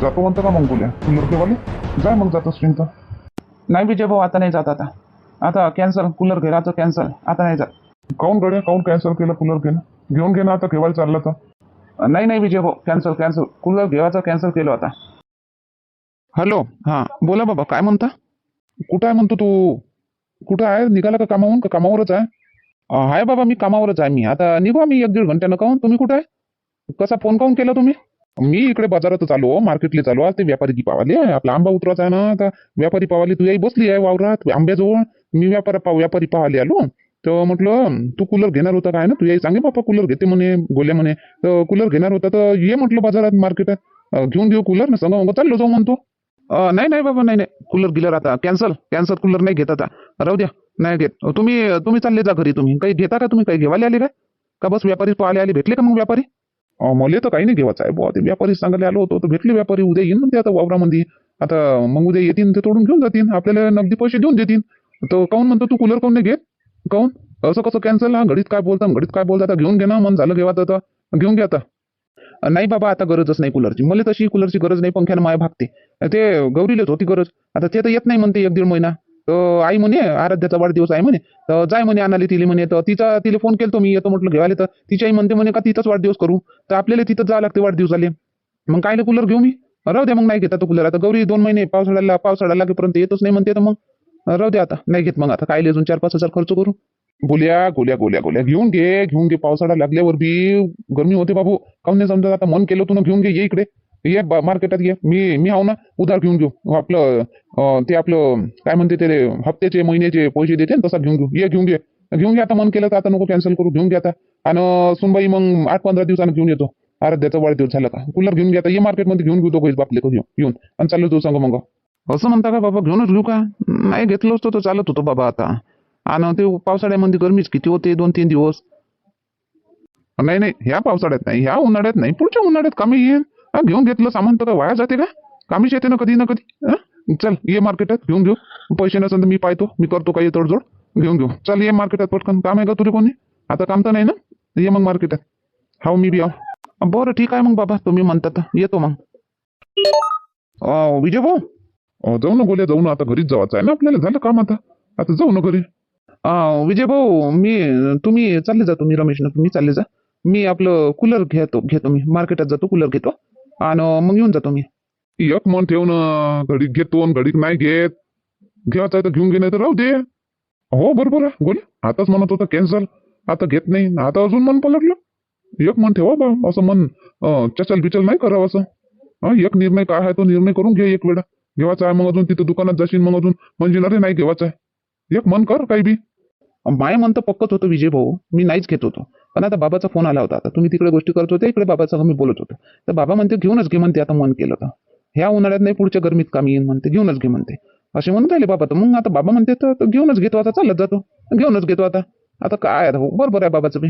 जातो म्हणतो का मग कूलर घेवाले जाय मग जात असतील तर नाही विजय भाऊ आता नाही जात आता. आता कॅन्सल कूलर घ्यायचं कॅन्सल आता नाही जात. काऊन गड्या काऊन कॅन्सल केलं कूलर घेणं? घेऊन घे ना आता केव्हाला चाललं तर. नाही नाही विजय भाऊ कॅन्सल कॅन्सल कूलर घेवायचं कॅन्सल केलं आता. हॅलो हां बोला बाबा काय म्हणता? कुठं आहे म्हणतो तू? कुठं आहे? निघाला का कामावून का कामावरच आहे? आहे बाबा मी कामावरच आहे मी. आता निघू आम्ही एक दीड घंट्यानं. काहून तुम्ही कुठं आहे? कसा फोन काहून केला तुम्ही? मी इकडे बाजारात चालू मार्केटला चालू आज ते व्यापारी की पावाले आपला आंबा उतरवायचा आहे ना आता व्यापारी पावाले तू याही बसली आहे वावरात आंब्याजवळ मी व्यापार पाव व्यापारी पावाले आलो. तर म्हटलं तू कूलर घेणार होता काय ना तू याही सांगे बापा कूलर घेते म्हणे गोल्या म्हणे. तर कूलर घेणार होता तर ये म्हटलं बाजारात मार्केटात घेऊन घेऊ कूलर ना सांगा मग चाललो जाऊ म्हणतो. नाही नाही बाबा नाही नाही कूलर गिलर आता कॅन्सल कॅन्सल कूलर नाही घेत आता. राहू द्या नाही घेत. तुम्ही तुम्ही चालले जा घरी तुम्ही काही घेता का तुम्ही काही घेवाले आले काय? का बस व्यापारी पाहायला आले भेटले का मग व्यापारी? मला तर काही नाही घेवायचं आहे बुवा ते व्यापारी सांगायला आलो होतो तर भेटले व्यापारी उद्या येईन म्हणते आता वावरामध्ये. आता मग उद्या येतील ते तोडून घेऊन जातील आपल्याला नगदी पैसे देऊन देतील तर काऊन म्हणतो तू कूलर काऊन नाही घे काऊन असं कसं कॅन्सल हा घडीत काय बोलता घडीत काय बोलता? आता घेऊन घे ना मन झालं घेवा आता. घेऊन घे आता. नाही बाबा आता गरजच नाही कूलरची मला तशी कूलरची गरज नाही पंख्यानं माया भागते. ते गौरीलेच होती गरज. आता ते तर येत नाही म्हणते एक दीड महिना. तर आई म्हणे आराध्याचा वाढदिवस आहे म्हणे. तर जाय म्हणे आणाली तिला म्हणे. तर तिचा तिला फोन केलतो मी येतो म्हटलं घेवाले. तर तिची आई म्हणते म्हणे का तिथंच वाढदिवस करू. तर आपल्याला तिथं जावं लागते वाढदिवसाले मग कायले कूलर घेऊ मी? राहू द्या मग नाही घेता तो कूलर आता गौरी दोन महिने पावसाळ्याला पावसाळ्याला लागेपर्यंत येतच नाही म्हणते तर मग? राहू द्या आता नाही घेत मग आता. काय अजून चार पाच हजार खर्च करू? बोल्या गोल्या गोल्या गोल्या घेऊन घे घेऊन घे. पावसाळा लागल्यावर बी गरमी होते बाबू. काऊन नाही समजा आता मन केलं तू ना घेऊन घे ये इकडे. ये मार्केटात ये. मी मी आहो ना उधार घेऊन घेऊ. आपलं ते आपलं काय म्हणते ते रे, हप्त्याचे महिन्याचे पैसे देते ना तसा घेऊन घेऊ. ये घेऊन घे. घेऊन घे आता मन केलं तर आता नको कॅन्सल करू. घेऊन घ्या आता. आणि सुनबाई मग आठ पंधरा दिवसानं घेऊन येतो. आराध्याचा वाढदिवस झाला का? कूलर घेऊन घे आता. ये मार्केटमध्ये घेऊन घेऊ दोघं बापले घेऊन येऊन. आणि चाललो तू सांग मग. असं म्हणता का बाबा? घेऊनच घेऊ का? नाही घेतलं असतो तर चालत होतो बाबा आता. आणि ते पावसाळ्यामध्ये गरमीच किती होते? दोन तीन दिवस. नाही नाही. ह्या पावसाळ्यात नाही. ह्या उन्हाळ्यात नाही. पुढच्या उन्हाळ्यात कमी येईल. हा, घेऊन घेतलं सामान तर वाया जाते का? कामीच येते ना कधी ना कधी. हा? चल ये मार्केटात घेऊन घेऊ. पैसे नसेल तर मी पाहतो मी करतो काही तडजोड. घेऊन घेऊ. चल ये मार्केटात पटकन. काम आहे का तुझे कोणी? आता काम तर नाही ना? ये मग मार्केटात हाव मी बी आहो बरं ठीक आहे मग बाबा तुम्ही म्हणतात. तर येतो मग. विजय भाऊ? जाऊ ना बोल्या जाऊ ना. आता घरीच जावायचं आहे ना आपल्याला? झालं काम आता? आता जाऊ ना घरी. विजय भाऊ मी तुम्ही चालले जा तुम्ही रमेश ना तुम्ही चालले जा. मी आपलं कूलर घेतो घेतो मी. मार्केटात जातो कूलर घेतो. आणि मग येऊन जातो मी. एक मन ठेव ना घडीत घेतो घडीत नाही घेत. घ्यायचं आहे तर घेऊन घे नाही तर राहू दे. हो बरोबर आहे गोली आताच म्हणत होता कॅन्सल आता घेत नाही. आता अजून मन पलटलं. एक मन ठेवा बा असं मन चचल बिचल नाही करावं असं. हा एक निर्णय काय आहे तो निर्णय करून घे एक वेळा. घेवायचा आहे मग अजून तिथं दुकानात जाशील मग अजून. म्हणजे अरे नाही घेवायचं आहे. एक मन कर काही बी. माय म्हणतं पक्कच होतं विजय भाऊ. मी नाहीच घेत होतो. पण आता बाबाचा फोन आला होता. आता तुम्ही तिकडे गोष्टी करत होते इकडे बाबाचा मी बोलत होतो. तर बाबा म्हणते घेऊनच घे म्हणते आता मन केलं तर. ह्या उन्हाळ्यात नाही पुढच्या गरमीत कामी येईन म्हणते घेऊनच घे म्हणते. असे म्हणत राहिले बाबा. तर मग आता बाबा म्हणते तर घेऊनच घेतो आता चालत जातो. घेऊनच घेतो आता. आता काय आता हो, बरोबर आहे बाबाचं बी.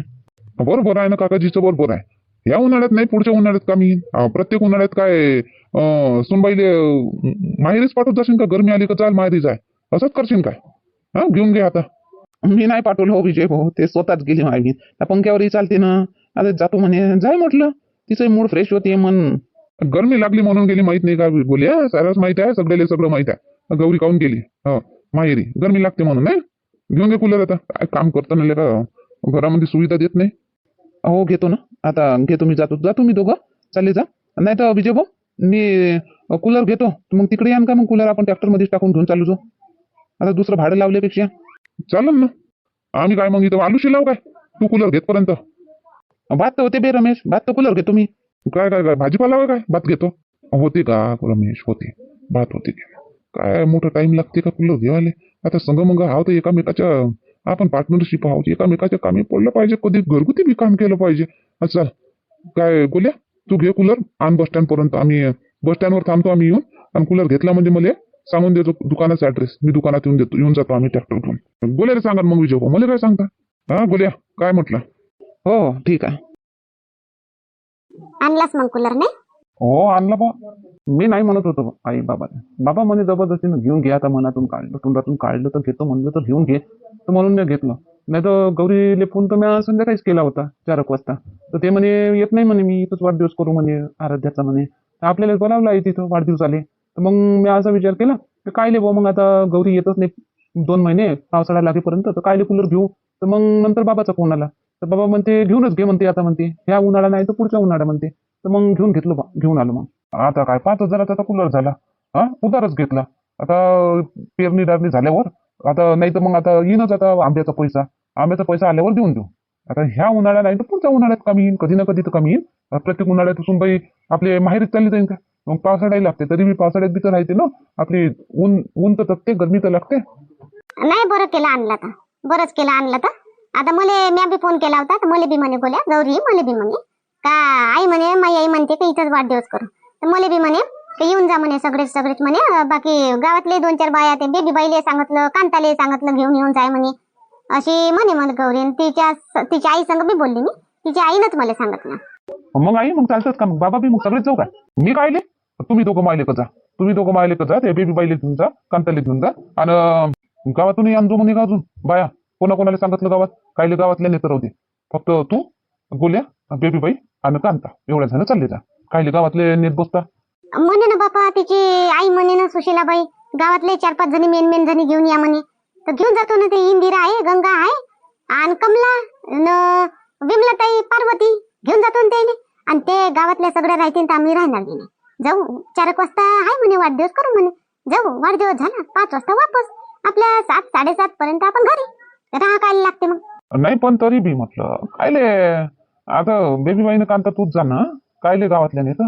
बरोबर आहे ना काकाजीचं बरोबर आहे. या उन्हाळ्यात नाही पुढच्या उन्हाळ्यात कमी येईन. प्रत्येक उन्हाळ्यात काय सुनबाईले माहेरीच पाठवत जाशील का? गरमी आली का चाल माहेरी जाय. असंच करशील काय? हा घेऊन घे आता. मी नाही पाठवलं हो विजय भाऊ ते स्वतःच गेली मागे. त्या पंख्यावरही चालते ना. आता जातो म्हणे. जाय म्हटलं. तिचं मूड फ्रेश होते मन. गरमी लागली म्हणून गेली माहीत नाही का बोलिया सारच माहीत आहे सगळ्याला सगळं माहीत आहे. गौरी काऊन गेली? हो माहेरी. गरमी लागते म्हणून नाही? घेऊन घे कूलर आता. काय काम करताना लेका घरामध्ये सुविधा देत नाही. हो घेतो ना. आता घेतो मी जातो. जातो मी दोघं. चालले जा. नाही तर विजय भाऊ मी कूलर घेतो. मग तिकडे यान का मग कूलर आपण ट्रॅक्टरमध्येच टाकून घेऊन चालू जाऊ? आता दुसरं भाडं लावल्यापेक्षा. चालेल ना. आम्ही काय मग इथं आलूशी लाव काय? तू कूलर घेतपर्यंत भात तर होते बे रमेश. भात तर कूलर घेतो मी. काय काय काय? भाजीपाला काय? भात घेतो. होते का? रमेश होते. भात होते काय मोठं टाइम लागते का कूलर घेवाले? आता संग मग हाव तर एकामेकाच्या आपण पार्टनरशिप आहोत एकामेकाच्या कामी पडलं पाहिजे. कधी घरगुती बी काम केलं पाहिजे. हा, चल. काय बोल्या तू घे कूलर आण बस स्टँड पर्यंत. आम्ही बस स्टँडवर थांबतो आम्ही येऊन. आणि कूलर घेतला म्हणजे मला सांगून देतो दुकानाचा ऍड्रेस मी दुकानात येऊन देतो. येऊन जातो आम्ही ट्रॅक्टर घेऊन. गोल्याला सांगा मग विजय भाऊ. मला काय सांगता? हा गोल्या काय म्हटलं? हो ठीक आहे. आणलास मग कूलर नाही हो आणलं बा. मी नाही म्हणत होतो आई बाबा. बाबा म्हणे जबरदस्तीनं घेऊन घे आता मनातून काढलं तोंडातून काढलं तर घेतो म्हणलं तर घेऊन घे. तर म्हणून मी घेतलं. नाही तर गौरीले फोन तर मी संध्याकाळीच केला होता चार एक वाजता. तर ते म्हणे येत नाही म्हणे मी इथंच वाढदिवस करू म्हणे आराध्याचा म्हणे. आपल्याला बोलावलं आहे तिथं वाढदिवसाले तर मग मी असा विचार केला की कायले बुवा मग आता गौरी येतच नाही दोन महिने पावसाळा लागेपर्यंत तर कायले कूलर घेऊ? तर मग नंतर बाबाचा फोन आला. तर बाबा म्हणते घेऊनच घे म्हणते आता म्हणते. ह्या उन्हाळा नाही तर पुढच्या उन्हाळा म्हणते. तर मग घेऊन घेतलो बा घेऊन आलो मग. आता काय पाच हजाराचा आता कूलर झाला. हा उधारच घेतला. आता पेरणी डारणी झाल्यावर आता नाही तर मग आता येईनच आता आंब्याचा पैसा. आंब्याचा पैसा आल्यावर देऊन देऊ. आता ह्या उन्हाळ्यात नाही तर पुढच्या उन्हाळ्यात कमी येईल कधी ना कधी तर कमी येईल प्रत्येक उन्हाळ्यात बाई आपले माहेरीत चालली जाईल का? मग पावसाळ्याही लागते तरी मी पावसाळ्यात बी तर राहते ना. आपली ऊन ऊन तर तपते गर्मी तर लागते. नाही बरं केलं आणलं तर. बरंच केलं आणलं तर. आता मले मी बी फोन केला होता तर मले बी म्हणे बोल्या गौरी मले बी म्हणे का आई म्हणे माई आई म्हणते की इथंच वाढदिवस करू. तर मले बी म्हणे येऊन जा म्हणे सगळेच सगळेच म्हणे बाकी गावातले दोन चार बाया ते बेबी बाईले सांगितलं कांताले सांगितलं घेऊन येऊन जाय म्हणे. अशी म्हणे मला गौरी तिच्या तिच्या आई संग बी बोलली मी. तिच्या आईनंच मला सांगितलं मग आई मग चालतात का मग? बाबा बी मग सगळेच जाऊ का? मी कायले तुम्ही दोघं मायले जा. तुम्ही दोघं मायले जा. ते बेबी बाईले घेऊन जा कांताले घेऊन जा. आणि गावातूनही आणजो म्हणे का अजून? बाया कोणा कोणाला सांगितलं गावात? कायले गावातल्या नेतर होते फक्त तू गोल्या बेबी बाई आणि कांता एवढ्या जण चालले जा. कायले गावातले नेत बसता? म्हणे ना बापा तिची आई म्हणे ना सुशीलाबाई गावातले चार पाच जणी मेन मेन जणी घेऊन या म्हणे. तर घेऊन जातो ना ते इंदिरा आहे गंगा आहे आणि कमला न विमलाताई पार्वती. घेऊन जातो ना त्याने. आणि ते गावातल्या सगळ्या राहतील तर आम्ही राहणार नाही. जाऊ चार एक वाजता आहे म्हणे वाढदिवस करू म्हणे. जाऊ वाढदिवस झाला पाच वाजता वापस. आपल्या सात साडेसात पर्यंत आपण घरी. राहा काय लागते मग? नाही पण तरी बी म्हटलं. कायले? आता बेबी बाईनं कांता तूच जा ना. कायले गावातल्या नेत?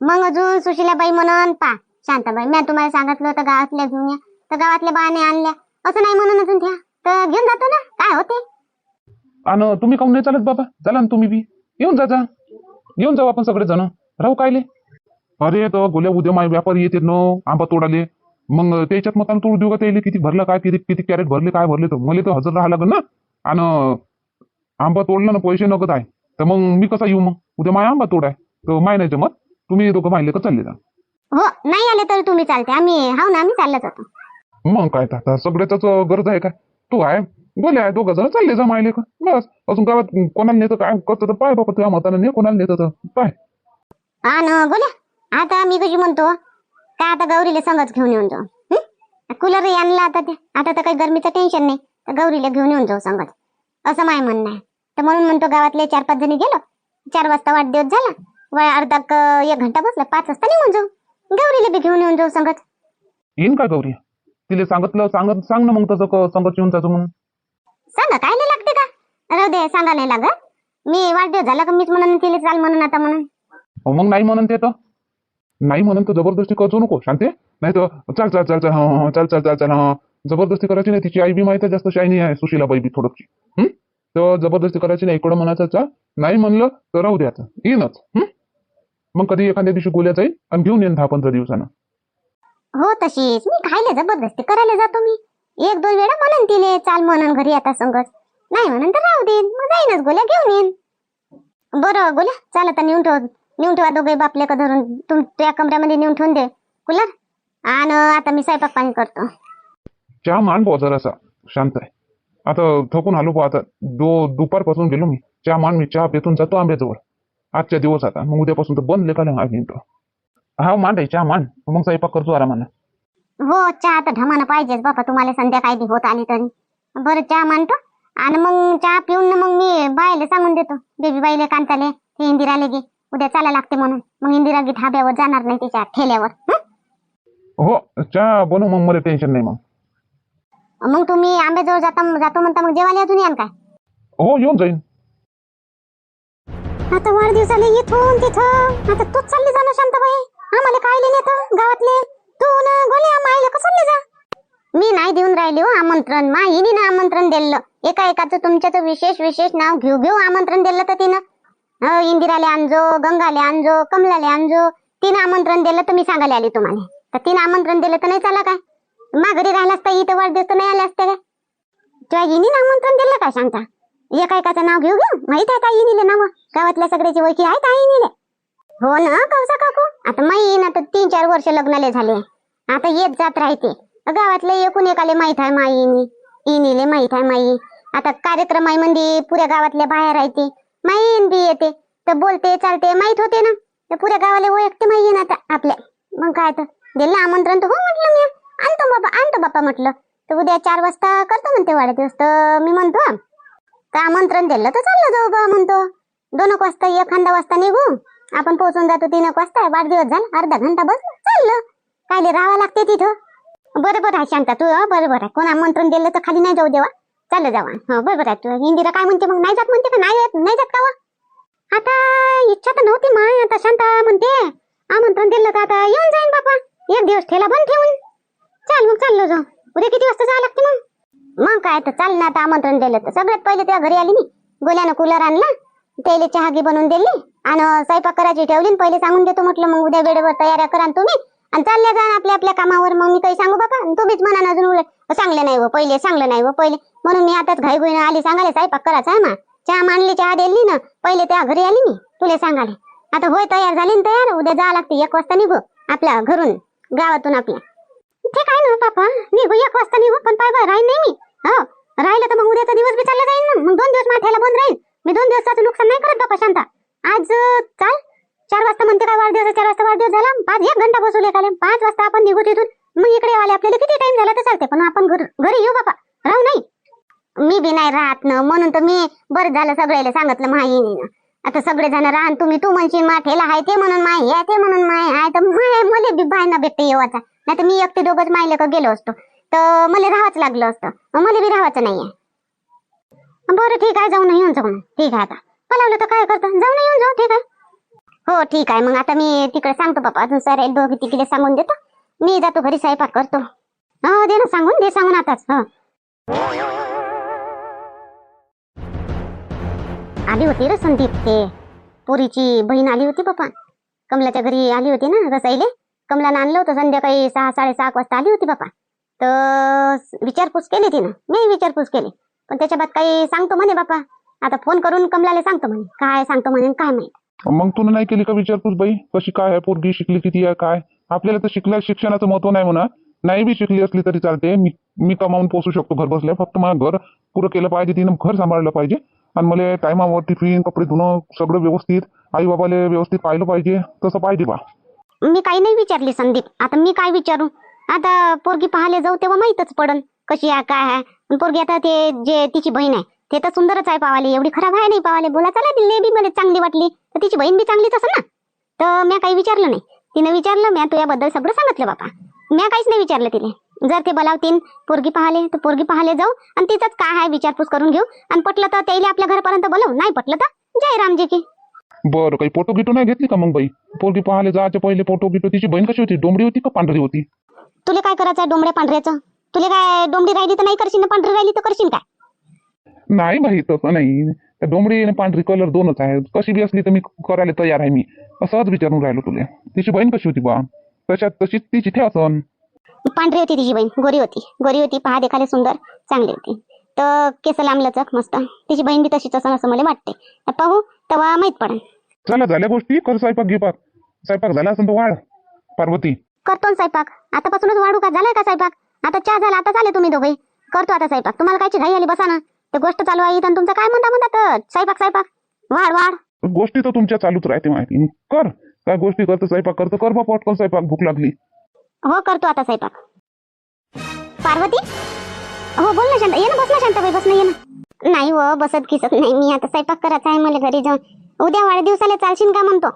मग अजून सुशीलाबाई म्हणून पा शांताबाई. मी तुम्हाला सांगितलं होतं गावातल्या घेऊन या तर गावातल्या बायाने आणल्या. असं नाही म्हणून अजून त्या तर घेऊन जातो ना. काय होते? आणि तुम्ही काऊन नाही चालत बाबा? चला ना तुम्ही बी. येऊन जा जा. येऊन जाऊ आपण सगळे जण. राहू कायले? अरे तर गोल्या उद्या माय व्यापारी येते न आंबा तोडाले. मग त्याच्यात मग तोड देऊ का त्याला किती भरलं काय किती किती कॅरेट भरले काय भरले तर मला तर हजर राहा लागेल ना. आणि आंबा तोडला ना पैसे नगद आहे. तर मग मी कसा येऊ मग? उद्या माय आंबा तोड आहे तर माय नाही जमत. तुम्ही दोघं मायले का चालले जा. हो नाही आले तरी तुम्ही चालते. आम्ही हाव ना आम्ही चाललं जातो मग काय तर आता सगळ्याच गरज आहे काय? तू आहे? बोले आहे दोघं जण चालले जा मायले का बस अजून गावात कोणाला नेतं काय? कसं तर पाय बाबा तुझ्या मतानं ने कोणाला नेतं तर. पाय. आणि बोला. आता मी कशी म्हणतो? का आता गौरीला संगच घेऊन येऊन जाऊ? कूलर आणला आता ते. आता तर काही गरमीचं टेन्शन नाही. तर गौरीला घेऊन येऊन जाऊ संगत. असं माय म्हणणं आहे. तर म्हणून म्हणतो गावातले चार पाच जणी गेलो. चार वाजता वाढदिवस झाला. व अर्धा क- एक घंटा बसला. पाच वाजता निघून जाऊ. गौरीला बी घेऊन येऊन जाऊ संगत. येईन काय गौरी? तिला सांगितलं सांगत सांग ना मग तसं क- संगत येऊन जायचं म्हणून. सांगा काय नाही लागते का? राहू दे सांगा नाही लागत. मी वाढदिवस झाला का मीच म्हणून तिला चाल म्हणून आता म्हणून. अहो, मग नाही म्हणून ते तर. नाही म्हणून तर जबरदस्ती करतो नको शांते. नाही तर चाल चाल चाल चाल हा हा, चाल चाल चाल चाल हा जबरदस्ती करायची नाही तिची आई बी माहिती आहे जास्त शायनी आहे सुशीलाबाई बी थोडंची हं? तर जबरदस्ती करायची नाही इकडं म्हणायचं चाल. नाही म्हणलं तर राहू द्याचं येईनच. हं? मग कधी एखाद्या दिवशी गोल्या जाईल आणि घेऊन येईन दहा पंधरा दिवसानं. हो तशीच. मी खायला जबरदस्ती करायला जातो मी. एक दोन वेळा म्हणून तिले चाल म्हणून घरी आता संगत नाही म्हणून तर राहू देईन मग जाईनच गोल्या घेऊन येईन. बरं गोल्या चाल आता नेऊन ठेव. नेऊन ठेवा दोघे बापले का धरून. तुम त्या कमऱ्यामध्ये नेऊन ठेवून दे. कुलर? आणि आता मी स्वयंपाक पाणी करतो. चहा मान भाऊ जरासा. शांत आहे. आता थकून आलो भाऊ आता. दो दुपारपासून गेलो मी. चहा मान मी चहा पेतून जातो आंब्याजवळ. आजच्या दिवस आता. मग उद्यापासून तर बंद लेखाला हा घेतो हा मान रे चहा मान मग स्वयंपाक करतो आरामानं. हो चहा तर ढमानं पाहिजेच बापा तुम्हाला संध्याकाळी होत आली तरी. बरं चहा मानतो आणि मग चहा पिऊन ना मग मी बायले सांगून देतो. बेबी बाईले कांताले ते इंदिराले गे उद्या चाला लागते म्हणून. मग इंदिरा गी ढाब्यावर जाणार नाही तिच्या ठेल्यावर. हं? चहा बनव मग मला टेन्शन नाही मग. मग तुम्ही आंब्याजवळ जाता जातो म्हणता मग जेवायला अजून याल काय? हो येऊन जाईन. आता वाढदिवसाला इथून तिथं. आता तूच चालली जा ना शांताबाई. आम्हाला काय नेत गावातले. तू ना गोल्या मायला कसं जा? मी नाही देऊन राहिले हो आमंत्रण. माईनी ना आमंत्रण दिलं. एका एकाचं तुमच्याचं विशेष विशेष नाव घेऊ घेऊ आमंत्रण दिलं तर तिनं. अं, इंदिराले आणजो गंगाले आणजो कमलाले आणजो तिनं आमंत्रण दिलं तर मी सांगायला आली तुम्हाला. तर तिनं आमंत्रण दिलं तर नाही चाला काय? माघारी राहिला असता इथं वाढदिवस तर नाही आले असते काय? तुझ्या इनी आमंत्रण दिलं काय सांगता? एका एकाचं नाव घेऊ घेऊ? माहीत आहे का इनीले नाव? गावातल्या सगळ्याची ओळखी आहेत का इनीले हो ना कवसा काकू? आता माई येईन आता तीन चार वर्ष लग्नाले झाले. आता येत जात राहते. गावातले एकूण एकाले माहीत आहे माई इनी. इनीले माहीत आहे माई. आता कार्यक्रम म्हणजे पुऱ्या गावातल्या बाहेर राहते. माई इन बी येते. तर बोलते चालते माहीत होते ना. तर पुऱ्या गावाला ओळखते माहिती ना आता आपल्या. मग काय तर दिलं आमंत्रण तर हो म्हटलं मी. आणतो बाबा आणतो बाप्पा म्हटलं. तर उद्या चार वाजता करतो म्हणते वाढदिवस. तर मी म्हणतो तर आमंत्रण दिलं तर चाललं जाऊ बा म्हणतो. दोन एक वाजता एखादा वाजता निघू. आपण पोहोचून जातो तीन एक वाजता वाढदिवस झाला अर्धा घंटा बस चाललं. कायले राहावं लागते तिथं. बरोबर आहे शांता तू बरोबर आहे. कोण आमंत्रण दिलं तर खाली नाही जाऊ देवा. चाललं जावा हो बरोबर आहे तू. इंदिरा काय म्हणते मग? नाही जात म्हणते का? नाही येत नाही जात का आता इच्छा तर नव्हती माय आता शांता म्हणते आमंत्रण दिलं तर आता येऊन जाईन बापा एक दिवस ठेला बंद ठेवून. चाल मग चाललो जाऊ. उद्या किती वाजता जावं लागते मग? मग काय तर चाल ना आता आमंत्रण दिलं तर. सगळ्यात पहिले त्या घरी आली मी गोल्यानं कूलर आणला. त्याला चहा घे बनवून दिली आणि स्वयंपाक करायची ठेवली पहिले सांगून देतो म्हटलं मग उद्या वेळेवर तयाऱ्या करा तुम्ही. आणि चालल्या जा आपल्या आपल्या कामावर. मग मी काही सांगू बाबा? आणि तुम्हीच म्हणा अजून उलट सांगलं नाही व पहिले सांगलं नाही व पहिले. म्हणून मी आताच घाई घाईनं आली सांगाले स्वयंपाक करायचा आहे चहा मांडली चहा दिली ना पहिले त्या घरी आली मी तुला सांगाले आता होय तयार झाली ना तयार? उद्या जावं लागते एक वाजता निघू आपल्या घरून गावातून आपल्या. ठीक आहे ना पापा? निघू एक वाजता निघू पण पाय राहीन नाही मी. हो राहिलं तर मग उद्याचा दिवस बी चालला जाईल ना मग दोन दिवस माथ्याला बंद राहील मी दोन दिवसाचं नुकसान नाही करत बापा शांता. आज चाल. चार वाजता म्हणते काय वाढदिवस चार वाजता वाढदिवस झाला. पाच एक घंटा बसवले काले पाच वाजता आपण निघू तिथून. मग इकडे आले आपल्याला किती टाइम झाला तर चालते पण आपण घरी येऊ बापा. राहू नाही. मी बी नाही राहत ना. म्हणून तर मी बरं झालं सगळ्याला सांगितलं माही. आता सगळे जण राहन तुम्ही. तू म्हणशील मा ठेला आहे ते म्हणून माय आहे ते म्हणून माय आहे तर माय मला बी बाय ना भेटते येवाचा. नाही तर मी एकटे दोघंच मायले का गेलो असतो. तर मला राहावंच लागलं असतं. मला बी राहायचं नाहीये. बरं ठीक आहे जाऊन येऊन जाऊ ठीक आहे आता. बोलावलं तर काय करतो? जाऊन येऊन जाऊ ठीक आहे. हो ठीक आहे. मग आता मी तिकडे सांगतो बाबा अजून सर दोघी तिकडे सांगून देतो. मी जातो घरी स्वयंपाक करतो. हो दे ना सांगून दे सांगून आताच. हो. आली होती रे संदीप ते. पोरीची बहीण आली होती पप्पा. कमलाच्या घरी आली होती ना रसाईले. कमलानं आणलं होतं संध्याकाळी सहा साडेसहा वाजता आली होती पप्पा. तर विचारपूस केली तिनं. मी विचारपूस केली. पण त्याच्या बाद काही सांगतो म्हणे बापा. आता फोन करून कमलाला सांगतो म्हणे. काय सांगतो म्हणे काय माहीत. मग तुला नाही केली का विचारपूस बाई? कशी काय आहे पोरगी? शिकली किती आहे? काय? आपल्याला तर शिकल्या शिक्षणाचं महत्त्व नाही म्हणा. नाही बी शिकली असली तरी चालते. मी मी कमावून पोसू शकतो घर बसल्या फक्त मला घर पुरं केलं पाहिजे तिनं घर सांभाळलं पाहिजे. आणि मला टायमावर टिफिन कपडे धुणं सगळं व्यवस्थित आई बाबाला व्यवस्थित पाहिलं पाहिजे. तसं पाहिजे बा. मी काही नाही विचारली संदीप. आता मी काय विचारू? आता पोरगी पाहायला जाऊ तेव्हा माहीतच पडन. कशी आहे काय आहे? पोरगी आता ते जे तिची बहीण आहे ते तर सुंदरच आहे पावाले. एवढी खराब आहे नाही पावाले. बोला चला दिले बी मला चांगली वाटली तर तिची बहीण बी चांगलीच असेल ना? तर मी काही विचारलं नाही. तिने विचारलं मी तुझ्याबद्दल सगळं सांगितलं बापा. मी काहीच नाही विचारलं तिने जर ते बोलावतीन पोरगी पाहाले तर पोरगी पाहाले जाऊ आणि तिचंच काय आहे विचारपूस करून घेऊ आणि पटलं तर त्याला आपल्या घरापर्यंत बोलवू. नाही पटलं तर जय रामजी की बरं काही फोटो गिटो नाही घेतली का मग बाई? पोरगी पाहायला जायच्या पहिले फोटो गिटो. तिची बहीण कशी होती? डोंबडी होती का पांढरी होती? तुला काय करायचं आहे डोंबड्या पांढऱ्याचं? तुला काय डोंबडी राहिली तर नाही करशील ना? पांढरी राहिली तर करशील काय? नाही बाई तसं नाही. त्या डोंबडी आणि पांढरी कलर दोनच आहे कशी बी असली तर मी करायला तयार आहे मी. असंच विचारून राहिलो तुला. तिची बहीण कशी होती बा? तशात तशीच तिची ठे असन. पांढरी होती तिची बहीण. गोरी होती. गोरी होती. पहा देखाले सुंदर. चांगली होती. तर केस लांब लचक मस्त. तिची बहीण बी तशीच असं असं मला वाटते. पाहू तेव्हा माहीत पडेल चला झाल्या गोष्टी. कर स्वयंपाक गिपाक स्वयंपाक झाला असेल तर वाढ पार्वती. करतो ना स्वयंपाक. आतापासूनच वाढू का? झालाय का स्वयंपाक? आता चहा झाला आता चाले तुम्ही दोघे. करतो आता स्वयंपाक. तुम्हाला कायची घाई आली बसा ना. ते गोष्ट चालू आहे इथं तुमचं काय म्हणता म्हणता तर? स्वयंपाक स्वयंपाक. वाढ वाढ. गोष्टी तर तुमच्या चालूच राहते माहिती. कर. काय गोष्टी करतो स्वयंपाक करतो. कर बा पटकन स्वयंपाक. भूक लागली. हो करतो आता स्वयंपाक. पार्वती? हो बोल ना शांत. ये ना बस ना शांताबाई बस ना ये ना. नाही हो बसत खिसत नाही मी. आता स्वयंपाक करायचा आहे मला घरी जाऊन. उद्या वाढदिवसाला चालशील का म्हणतो?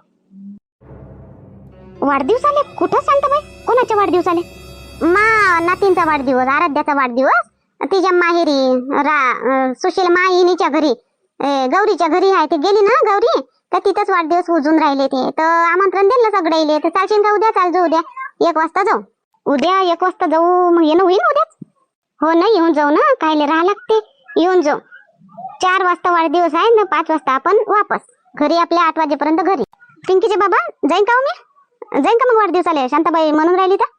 वाढदिवसाले? कुठं शांताबाई? कोणाच्या वाढदिवसाले? मा नातींचा वाढदिवस आराध्याचा वाढदिवस. तिच्या माहेरी रा सुशील माहिनीच्या घरी ए, गौरीच्या घरी आहे ते गेली ना गौरी? तर तिथंच वाढदिवस उजून राहिले ते. तर आमंत्रण दिलं सगळे तर चालशील का उद्या? चाल जाऊ उद्या. एक वाजता जाऊ. उद्या एक वाजता जाऊ. मग येणं होईल उद्याच? हो ना येऊन जाऊ ना. कायले राहा लागते. येऊन जाऊ. चार वाजता वाढदिवस आहे ना पाच वाजता आपण वापस. घरी आपल्या आठ वाजेपर्यंत घरी. पिंकीचे बाबा जाईन का हो मी? जाईन का मग वाढदिवसाला? शांताबाई म्हणून राहिली तर?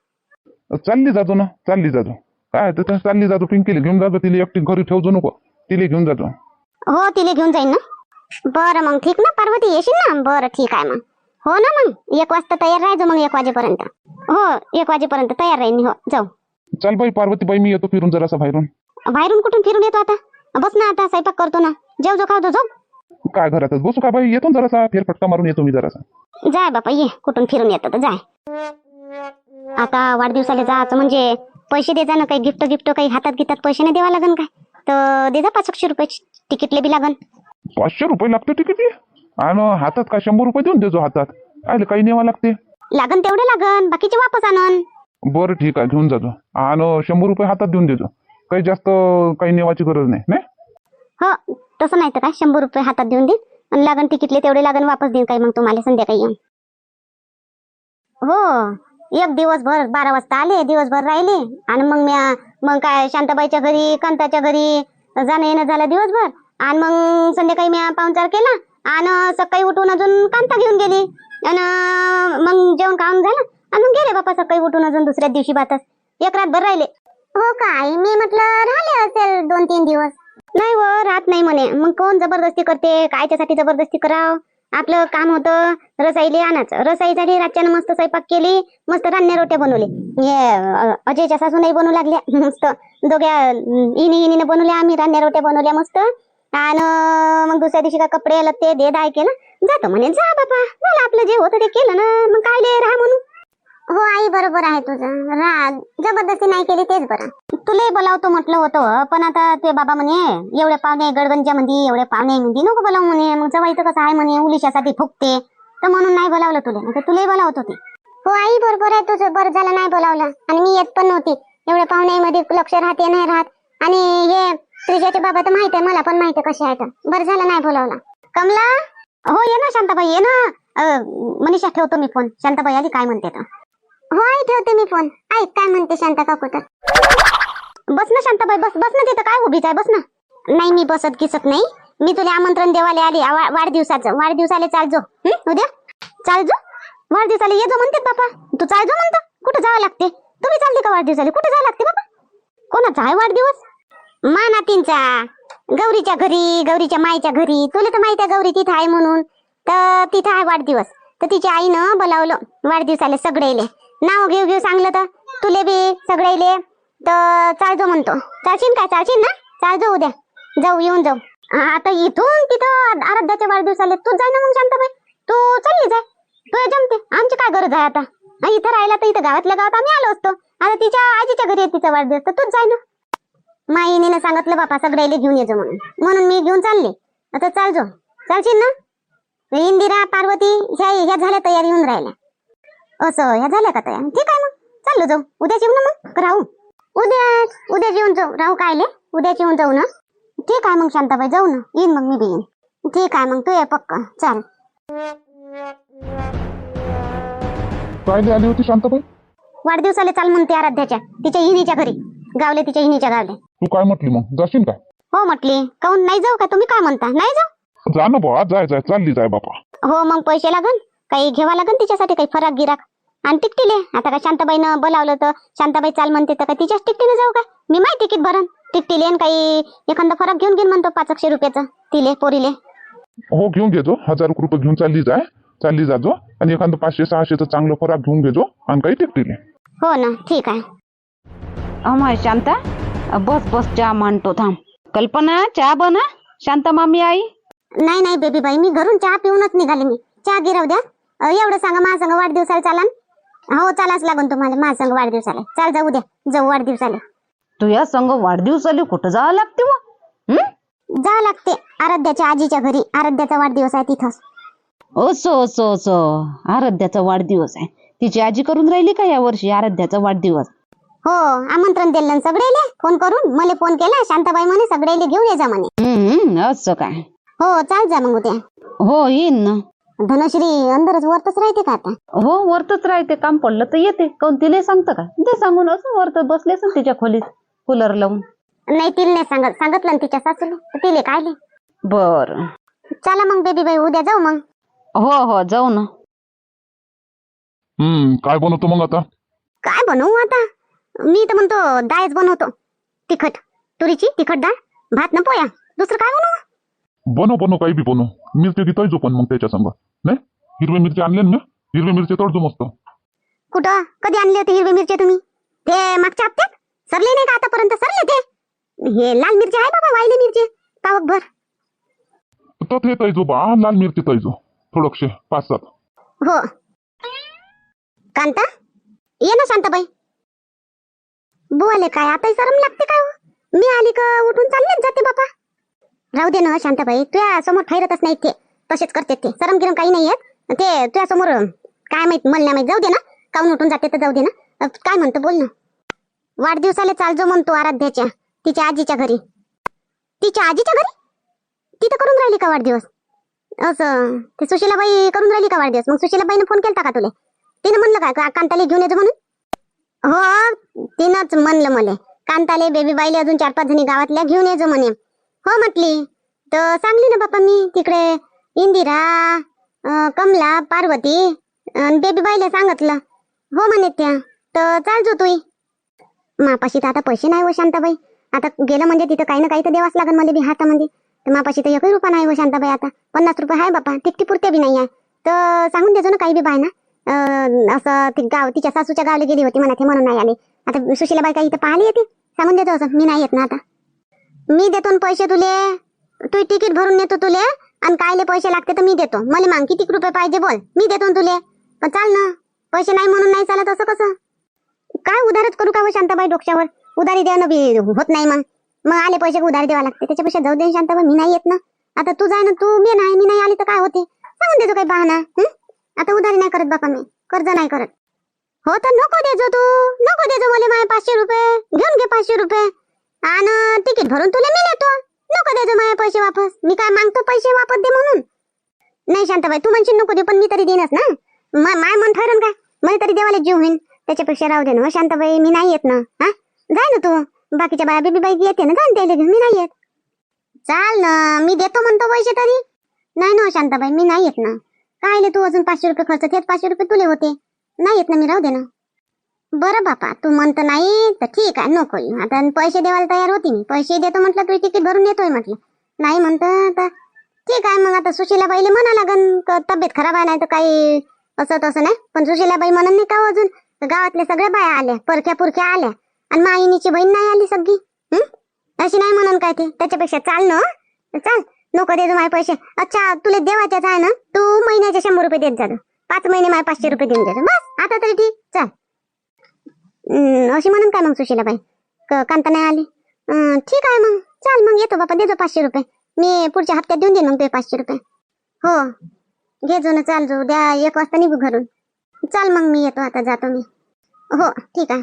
चालली जातो ना चालली जातो. काय तर चालली जातो पिंकीला घेऊन जातो तिला एकटी घरी ठेवतो नको. तिला घेऊन जातो. हो तिला घेऊन जाईन ना. बरं मग ठीक ना? पार्वती येशील ना? बरं ठीक आहे मग. हो ना मग एक वाजता तयार राहायचं मग एक वाजेपर्यंत. हो एक वाजेपर्यंत तयार राहीन मी हो. जाऊ. चल बाई पार्वती बाई मी येतो फिरून जरासा बाहेरून. बाहेरून कुठून फिरून येतो आता? बस ना आता स्वयंपाक करतो ना. जेव जो जो जाऊ. काय घरातच बसू का बाई? येतो जरासा फेरफटका मारून येतो मी जरासा. जाय बापा ये. कुठून फिरून येतं तर जाय. आता वाढदिवसाला जायचं म्हणजे पैसे दे ना काही गिफ्ट गिफ्ट काही हातात घेतात पैसे नाही द्यावा लागन काय? तर दे जा पाच एकशे रुपये तिकीटले बी लागन. पाचशे रुपये लागते तिकीट आणि हातात काय शंभर रुपये देऊन देजो हातात. आले काही नेवा लागते. लागन तेवढे लागन बाकीचे वापस आणन. बरं ठीक आहे घेऊन जातो आणि शंभर रुपये हातात देऊन देतो काही जास्त काही नेवाची गरज नाही नाही? हो तसं नाही तर काय? शंभर रुपये हातात देऊन देईन आणि लागन तिकीटले तेवढे लागन वापस देईन काही मग तुम्हाला संध्याकाळी येऊन. हो. एक दिवसभर बारा वाजता आले दिवसभर राहिले. आणि मग म्या मग काय शांताबाईच्या घरी कांताच्या घरी जाणं येणं झालं दिवसभर. आणि मग संध्याकाळी म्या पाहुणचार केला. आणि सकाळी उठून अजून कांता घेऊन गेली. आणि मग जेवण खाऊन झालं. आणि मग गेले बापा सकाळी उठून अजून दुसऱ्या दिवशी बातच एक रातभर राहिले. हो काय? मी म्हटलं राहिले असेल दोन तीन दिवस. नाही व राहत नाही म्हणे. मग कोण जबरदस्ती करते? कायच्यासाठी जबरदस्ती कराव? आपलं काम होतं रसाईले आणायचं. झाली रातच्यानं मस्त स्वयंपाक केली मस्त रान्ने रोट्या बनवले. हे अजयच्या सासू नाही बनवू लागल्या. मस्त दोघ्या इनी इनीने बनवल्या आम्ही रान्ने रोट्या बनवल्या मस्त. आणि मग दुसऱ्या दिवशी का कपडे लत्ते दे दाय केलं. जातो म्हणे जा बापा झालं आपलं जे होतं ते केलं ना. मग काय राहा म्हणून. हो आई बरोबर आहे तुझं. रा जबरदस्ती नाही केली तेच बरं. तुलाही बोलावतो म्हटलं होतं पण आता ते बाबा म्हणे एवढे पाहुणे गडगंजा मध्ये एवढे पाहुणे मध्ये नको बोलावं म्हणे. मग जवायचं कसं आहे म्हणे उलिशासाठी फुकते. तर म्हणून नाही बोलावलं तुला. तुलाही बोलावत होती. हो आई बरोबर आहे तुझं. बरं झालं नाही बोलावलं. आणि मी येत पण नव्हती. एवढ्या पाहुण्यामध्ये लक्ष राहते नाही राहत. आणि हे त्रिजाचे बाबा तर माहीत आहे मला पण माहीत आहे कसे आहेत. बरं झालं नाही बोलावलं. कमला? हो ये ना शांताबाई ये ना. मनीषा ठेवतो मी फोन. शांताबाई आली काय म्हणते तर. हो आई ठेवते मी फोन. ऐक काय म्हणते शांता काकू तर? बस ना शांताबाई बस बस ना तिथं. काय उभीच आहे? बस ना. नाही मी बसत गिसत नाही. मी तुला आमंत्रण देवाले आली. आ- वा- वाढदिवसाचं. वाढदिवसाले चालजो हं? उद्या? चालजो वाढदिवसाला ये जो म्हणते बापा. तू चालजो म्हणतो. कुठं जावं लागते? तुम्ही चालते का वाढदिवसाला? कुठं जावं लागते बाबा कोणाचा आहे वाढदिवस? मा नातींचा गौरीच्या घरी गौरीच्या माईच्या घरी. तुला तर माहिती आहे गौरी तिथं आहे म्हणून. तर तिथं आहे वाढदिवस. तर तिच्या आईनं बोलावलं. वाढदिवसाले सगळेले. नाव घेऊ घेऊ सांगलं तर. तुले बी सगळे तर चालजो म्हणतो. चालशील काय? चालशील ना? चालजो उद्या. जाऊ येऊन जाऊ. आता इथून तिथं आराध्याच्या वाढदिवसाले तू जाय ना मग शांताबाई. तू चालली जाय. तू जमते. आमची काय गरज आहे आता? इथं राहिला तर इथं गावातल्या गावात आम्ही आलो असतो. आता तिच्या आजीच्या घरी आहे तिचा वाढदिवस. तर तूच जाय ना. माईने सांगितलं बापा सगळ्याला घेऊन येजो म्हणून. म्हणून मी घेऊन चालले. आता चालजो चालशील ना? इंदिरा पार्वती ह्या ह्या झाल्या तयारी येऊन राहिल्या. असं ह्या झाल्या का तयार? ठीक आहे मग. चाललो जाऊ. उद्या येऊ ना मग. राहू. उद्या उद्या येऊन जाऊ. राहू कायले? उद्या येऊन जाऊ ना? ठीक आहे मग शांताबाई. जाऊ ना. येईन मग मी बी येईन. ठीक आहे मग. तू ये पक्का. चाल. काय आली होती शांताबाई? वाढदिवसाला चाल म्हणते आराध्याच्या. तिच्या हिनीच्या घरी. गावले तिच्या हिनीच्या गावले. तू काय म्हटली मग? जाशील काय हो म्हटली. काहून नाही जाऊ का? तुम्ही काय म्हणता? नाही जाऊ? जा ना जाय जाय. चालली जाय बापा. हो मग पैसे लागन? काही घ्यावा लागन तिच्यासाठी? काही फराक गिराक? आणि तिकटीले. आता काय शांताबाईनं बोलावलं तर शांताबाई चाल म्हणते तर काय तिच्याच तिकटीने जाऊ का मी माहिती तिकीट भरण. तिकटीले आणि काही एखादा फरक घेऊन घेईन म्हणतो पाच एकशे रुपयाचं. तिले पोरीले. हो घेऊन घेजो हजार रुपये घेऊन चालली जाय. चालली जाजो आणि एखादं पाचशे सहाशेचं चांगलं फराक घेऊन घेजो आणि काही टिकटिले हो ना ठीक आहे. अमय शांता बस बस चहा मांडतो थांब. कल्पना चहा बना शांता मामी आई? नाही नाही बेबी बाई मी घरून चहा पिऊनच निघाले मी. चहा गिरव द्या. अ, एवढं सांगा माझ्या संग वाढदिवसाला चालान. हो चालाच लागून तुम्हाला. माझ्या संग वाढदिवसाला. चाल जाऊ द्या. जाऊ वाढदिवसाला. तुझ्या संग वाढदिवसाला कुठं जावं लागते हं? जावं लागते. आराध्याच्या आजीच्या घरी. आराध्याचा वाढदिवस आहे तिथं असो असो असो. आराध्याचा वाढदिवस आहे. तिची आजी करून राहिली का या वर्षी आराध्याचा वाढदिवस? हो आमंत्रण दिलं सगळेले फोन करून मला फोन केला. शांताबाई म्हणे सगळेले घेऊन ये जा म्हणे. हम्म असं काय? हो चाल जा मग उद्या. हो येईन ना. धनश्री अंदरच वरतच राहते का आता? हो वरतच राहते. काम पडलं तर येते. काऊन तिला सांगतं का? ते सांगून असं वरत बसले असं तिच्या खोलीत कूलर लावून. नाही तिला नाही सांगत. सांगितलं ना तिच्या सासूला. तर तिले कायले बर. चला मग बेबी बाई उद्या जाऊ मग. हो हो जाऊ ना. हम्म काय बनवतो मग आता? काय बनवू आता? मी तर म्हणतो डाळच बनवतो. तिखट. तुरीची तिखट डाळ भात न पोया दुसरं काय बनवू? बनव बनव काही बी बनव मिरची घेतोय पण मग त्याच्या संग. नाही? हिरवी मिरची आणले ना हिरवी मिरची तोडतो मस्त. कुठं? कधी आणले होते हिरवी मिरची तुम्ही? ते मागच्या हप्त्यात? सरले नाही का आतापर्यंत? सरले ते? हे लाल मिरची आहे बाबा वायली मिरची. पावक भर. तर ते तैजो बा लाल मिरची तैजो थोडकशे पाच सात. हो. कांता? ये ना शांताबाई. बुवाले काय आता सरम लागते काय हो? मी आली का उठून चाललेच जाते बापा राहू दे ना शांताबाई. तुझ्या समोर खैरतच नाही ते तसेच करते ते. सरम गिरम काही नाही येत ते तुझ्या समोर काय माहीत मला नाही माहीत. जाऊ दे ना. काऊन उठून जाते तर जाऊ दे ना. काय म्हणतो बोल ना. वाढदिवसाला चालजो म्हणतो आराध्याच्या तिच्या आजीच्या घरी. तिच्या आजीच्या घरी? तिथं करून राहिली का वाढदिवस? असं ते सुशीलाबाई करून राहिली का वाढदिवस? मग सुशीलाबाईनं फोन केलता का तुला? तिने म्हणलं काय का कांताले घेऊन येतो म्हणून? हो तिनंच म्हणलं मला. कांताले बेबी बाईले अजून चार पाच जणी गावातल्या घेऊन येजो म्हणे. हो म्हटली. तर सांगली ना बापा मी तिकडे इंदिरा अं, कमला पार्वती अन् बेबी बाईला सांगितलं. हो म्हणे त्या. तर चाल जो तुई मापाशी तर आता पैसे नाही हो शांताबाई. आता गेलं म्हणजे तिथं काही ना काही तर द्यावाच लागेल मला बी हातामध्ये. तर मापाशी तर एकही रुपया नाही हो शांताबाई आता. पन्नास रुपये आहे बापा. तिकटी पुरते बी नाही आहे. तर सांगून द्यायचो ना काही बी बाय ना अं, असं ती गाव तिच्या सासूच्या गावला गेली होती म्हणा ते म्हणून नाही आली. आता सुशीलाबाई काही इथं पाहिली येते? सांगून देतो असं. मी नाही येत ना आता. मी देतो ना पैसे तुले. तू तिकीट भरून नेतो तुले आणि कायले पैसे लागते तर मी देतो. मला मांग किती रुपये पाहिजे बोल. मी देतो ना तुले. पण चाल ना. पैसे नाही म्हणून नाही चालत असं कसं? काय उधारच करू का हो शांताबाई डोक्यावर? उधारी द्यावं बी होत नाही मग. मग आले पैसे उधारी द्यावा लागते. त्याच्यापेक्षा जाऊ दे शांताबाई मी नाही येत ना. आता तू जाय ना तू मी नाही मी नाही आली तर काय होते? सांगून देतो काही बहाना आता उधारी नाही करत बापा मी. कर्ज नाही करत. हो तर नको देजो तू. नको देजो मला माझे पाचशे रुपये. घेऊन घे पाचशे रुपये. आणि तिकीट भरून तुला मी नेतो. नको देतो माझे पैसे वापस. मी काय मागतो पैसे वापस दे म्हणून? नाही शांताबाई तू म्हणशील नको दे पण मी तरी देईनच ना. माय मन ठरन काय मला तरी देवाला जीव होईन. त्याच्यापेक्षा राहू दे ना हो, शांताबाई मी नाही येत ना. हा? जाय ना तू. बाकीच्या बाया बेबी बाई येते ना जाण द्यायला मी नाही येत. चाल ना मी देतो म्हणतो पैसे तरी. नाही ना हो, शांताबाई मी नाही येत ना. काय तू अजून पाचशे रुपये खर्च तेच पाचशे रुपये तुले होते. नाही येत ना मी राहू दे ना. बरं बापा तू म्हणत नाही तर ठीक आहे नको येऊ. आता पैसे द्यायला तयार होती मी. पैसे देतो म्हटलं तू तिकीट भरून येतोय म्हटलं. नाही म्हणतं तर ठीक आहे मग आता सुशीलाबाईले म्हणा लागन तब्येत खराब आहे नाही तर काही असं तसं नाही. पण सुशीलाबाई म्हणून नाही का हो अजून? गावातल्या सगळ्या बाया आल्या परख्या पुरख्या आल्या. आणि माईनीची बहीण नाही आली सगळी अशी नाही म्हणून काय ते? त्याच्यापेक्षा चाल ना चाल. नको दे माझे पैसे. अच्छा तुला देवाच्याच आहे ना? तू महिन्याचे शंभर रुपये देत जा पाच महिने माझे पाचशे रुपये देऊन देतो बस आता तरी ठीक. चाल. अशी म्हणून काय मग सुशीलाबाई क- कांता नाही आली? ठीक आहे मग. चाल मग येतो बापा देतो पाचशे रुपये. मी पुढच्या हप्त्यात देऊन देईन मग ते पाचशे रुपये. हो. घे जो ना चाल जो उद्या एक वाजता निघू घरून. चाल मग मी येतो आता जातो मी. हो ठीक आहे.